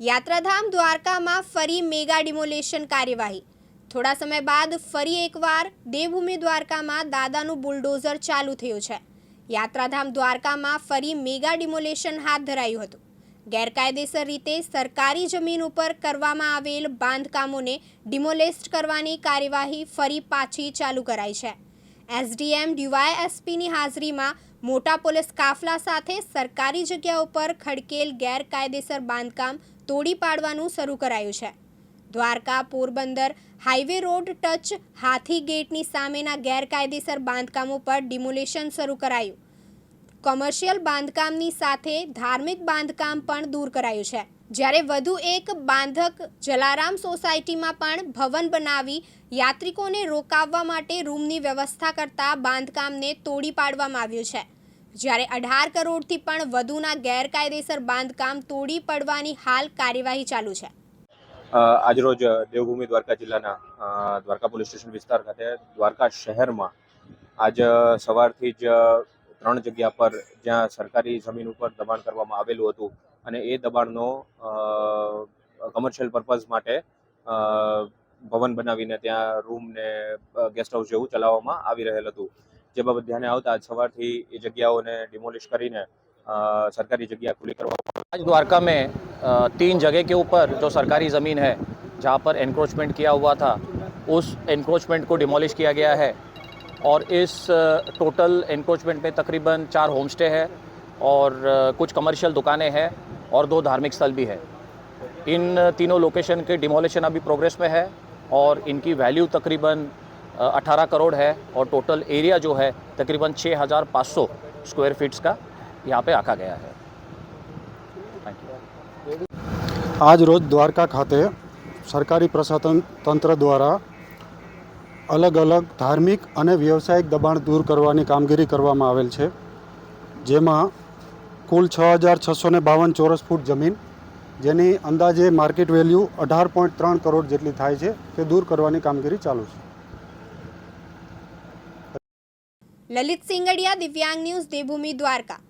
યાત્રાધામ દ્વારકામાં ફરી મેગા ડિમોલેશન કાર્યવાહી. થોડા સમય બાદ ફરી એકવાર દેવભૂમિ દ્વારકામાં દાદાનું બુલડોઝર ચાલુ થયું છે. યાત્રાધામ દ્વારકામાં ફરી મેગા ડિમોલેશન હાથ ધરાયું હતું. ગેરકાયદેસર રીતે સરકારી જમીન ઉપર કરવામાં આવેલ બાંધકામોને ડિમોલેસ્ટ કરવાની કાર્યવાહી ફરી પાછી ચાલુ કરાઈ છે. એસડીએમ ડીવાયએસપીની હાજરીમાં મોટા પોલીસ કાફલા સાથે સરકારી જગ્યા ઉપર ખડકેલ ગેરકાયદેસર બાંધકામ તોડી પાડવાનું શરૂ કરાયું છે. Dwarka, Porbandar, highway road touch હાથી ગેટની સામેના ગેરકાયદેસર બાંધકામો પર ડિમોલેશન શરૂ કરાયું. કોમર્શિયલ બાંધકામની સાથે ધાર્મિક બાંધકામ પણ દૂર કરાયું છે. જ્યારે વધુ એક બાંધક જલારામ સોસાયટીમાં પણ ભવન બનાવી યાત્રિકોને રોકાવવા માટે રૂમની વ્યવસ્થા કરતા બાંધકામને તોડી પાડવામાં આવ્યું છે. જ્યારે અઢાર કરોડથી પણ વધુના ગેરકાયદેસર બાંધકામ તોડી પડવાની હાલ કાર્યવાહી ચાલુ છે. આજરોજ દેવભૂમિ દ્વારકા જિલ્લાના દ્વારકા પોલીસ સ્ટેશન વિસ્તાર ખાતે દ્વારકા શહેરમાં આજ સવારથી જ ત્રણ જગ્યા પર જ્યાં સરકારી જમીન ઉપર દબાણ કરવામાં આવેલું હતું અને એ દબાણનો કમર્શિયલ પર્પઝ માટે ભવન બનાવીને ત્યાં રૂમ ને ગેસ્ટ હાઉસ જેવું ચલાવવામાં આવી રહેલ હતું. જે બાબત ધ્યાને આવતા આજ સવારથી એ જગ્યાઓને ડિમોલિશ કરીને અ, સરકારી જગ્યા ખુલ્લી કરવા आज द्वारका में अ, तीन जगह के ऊपर जो सरकारी ज़मीन है जहाँ पर एनक्रोचमेंट किया हुआ था उस एनक्रोचमेंट को डिमोलिश किया गया है और इस अ, टोटल एनक्रोचमेंट में तकरीबन चार होम स्टे है और अ, कुछ कमर्शियल दुकानें हैं और दो धार्मिक स्थल भी है इन तीनों लोकेशन के डिमोलिशन अभी प्रोग्रेस में है और इनकी वैल्यू तकरीबन अठारह करोड़ है और टोटल एरिया जो है तकरीबन छः हज़ार पाँच सौ स्क्वायर फीट्स का यहाँ पे आका गया है थैंक यू આજ રોજ દ્વારકા ખાતે સરકારી પ્રશાસન તંત્ર દ્વારા અલગ અલગ ધાર્મિક અને વ્યવસાયિક દબાણ દૂર કરવાની કામગીરી કરવામાં આવેલ છે જેમાં કુલ છ હજાર છસો ને બાવન ચોરસ ફૂટ જમીન જેની અંદાજે માર્કેટ વેલ્યુ અઢાર પોઈન્ટ ત્રણ કરોડ જેટલી થાય છે તે દૂર કરવાની કામગીરી ચાલુ છે લલિત સિંગડિયા દિવ્યાંગ ન્યૂઝ દેવભૂમિ દ્વારકા.